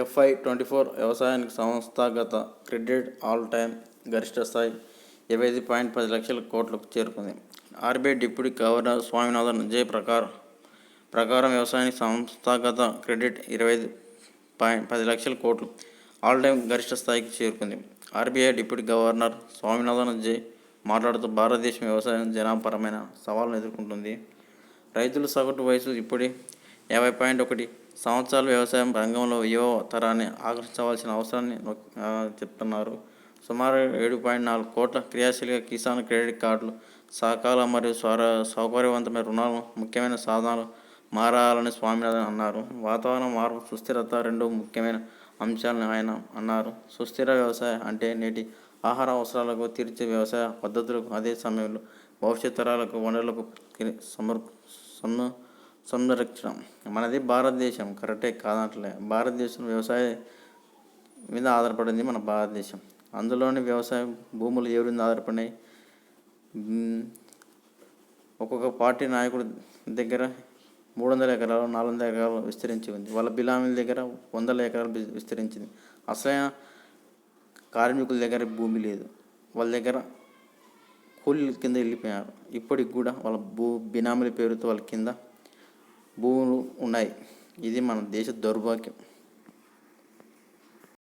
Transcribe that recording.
FY twenty four వ్యవసాయానికి సంస్థాగత credit all time గరిష్ట స్థాయి ఇరవై ఐదు పాయింట్ పది లక్షల కోట్లకు చేరుకుంది. RBI deputy governor Swaminathan J ప్రకారం ప్రకారం వ్యవసాయానికి సంస్థాగత క్రెడిట్ ఇరవై ఐదు పాయింట్ పది లక్షల కోట్లు ఆల్ టైమ్ గరిష్ట స్థాయికి చేరుకుంది. RBI deputy governor Swaminathan J మాట్లాడుతూ భారతదేశం వ్యవసాయం జనాపరమైన సవాళ్ళను ఎదుర్కొంటుంది. రైతుల సగటు వయసు ఇప్పుడే యాభై పాయింట్ ఒకటి సంవత్సరాలు వ్యవసాయం రంగంలో యువ తరాన్ని ఆకర్షించవలసిన అవసరాన్ని చెప్తున్నారు. సుమారు ఏడు పాయింట్ నాలుగు కోట్ల క్రియాశీలక కిసాన్ క్రెడిట్ కార్డులు సహకార మరియు స్వర సౌకర్యవంతమైన రుణాలు ముఖ్యమైన సాధనాలు మారాలని స్వామినాథన్ అన్నారు. వాతావరణ మార్పు సుస్థిరత రెండు ముఖ్యమైన అంశాలను ఆయన అన్నారు. సుస్థిర వ్యవసాయం అంటే నేటి ఆహార అవసరాలకు తీర్చే వ్యవసాయ పద్ధతులకు అదే సమయంలో భవిష్యత్ తరాలకు వనరులకు సమర్ సమ సంరక్షణ. మనది భారతదేశం. కరెక్టే కాదట్లే భారతదేశం వ్యవసాయ మీద ఆధారపడింది మన భారతదేశం. అందులోని వ్యవసాయం భూములు ఎవరి మీద ఆధారపడినాయి? ఒక్కొక్క పార్టీ నాయకుడి దగ్గర మూడు వందల ఎకరాలు నాలుగు వందల ఎకరాలు విస్తరించి ఉంది. వాళ్ళ బిలామీల దగ్గర వందల ఎకరాలు విస్తరించింది అసలైన కార్మికుల దగ్గర భూమి లేదు. వాళ్ళ దగ్గర కూలీల కింద వెళ్ళిపోయారు. ఇప్పటికి కూడా వాళ్ళ భూ బినామీల పేరుతో వాళ్ళ కింద భూములు ఉన్నాయి. ఇది మన దేశ దౌర్భాగ్యం.